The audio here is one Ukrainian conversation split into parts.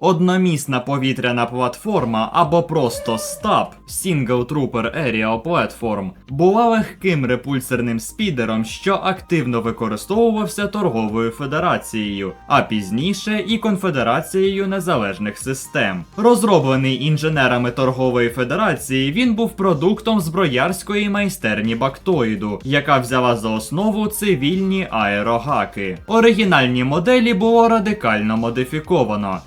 Одномісна повітряна платформа або просто СТАП Single Trooper Aerial Platform була легким репульсерним спідером, що активно використовувався торговою федерацією, а пізніше і Конфедерацією незалежних систем. Розроблений інженерами торгової федерації, він був продуктом зброярської майстерні Бактоїду, яка взяла за основу цивільні аерогаки. Оригінальні моделі було радикально модифіковано.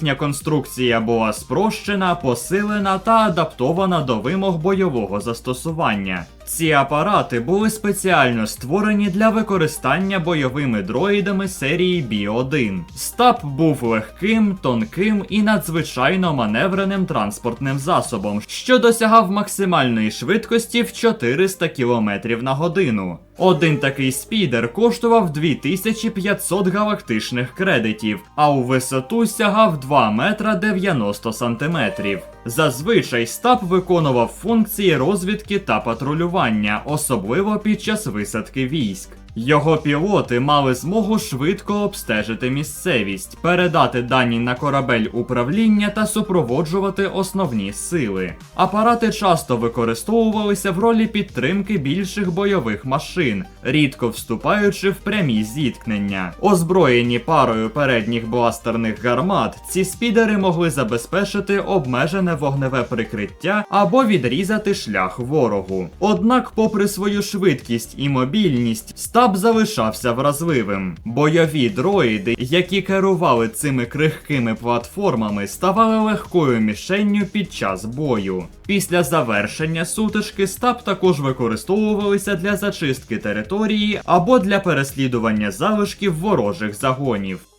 Їхня конструкція була спрощена, посилена та адаптована до вимог бойового застосування. Ці апарати були спеціально створені для використання бойовими дроїдами серії Бі-1. Стаб був легким, тонким і надзвичайно маневреним транспортним засобом, що досягав максимальної швидкості в 400 км на годину. Один такий спідер коштував 2500 галактичних кредитів, а у висоту сягав 2 метра 90 сантиметрів. Зазвичай стаб виконував функції розвідки та патрулювання, особливо під час висадки військ. Його пілоти мали змогу швидко обстежити місцевість, передати дані на корабель управління та супроводжувати основні сили. Апарати часто використовувалися в ролі підтримки більших бойових машин, рідко вступаючи в прямі зіткнення. Озброєні парою передніх бластерних гармат, ці спідери могли забезпечити обмежене вогневе прикриття або відрізати шлях ворогу. Однак, попри свою швидкість і мобільність, стаб залишався вразливим. Бойові дроїди, які керували цими крихкими платформами, ставали легкою мішенню під час бою. Після завершення сутички стаб також використовувалися для зачистки території або для переслідування залишків ворожих загонів.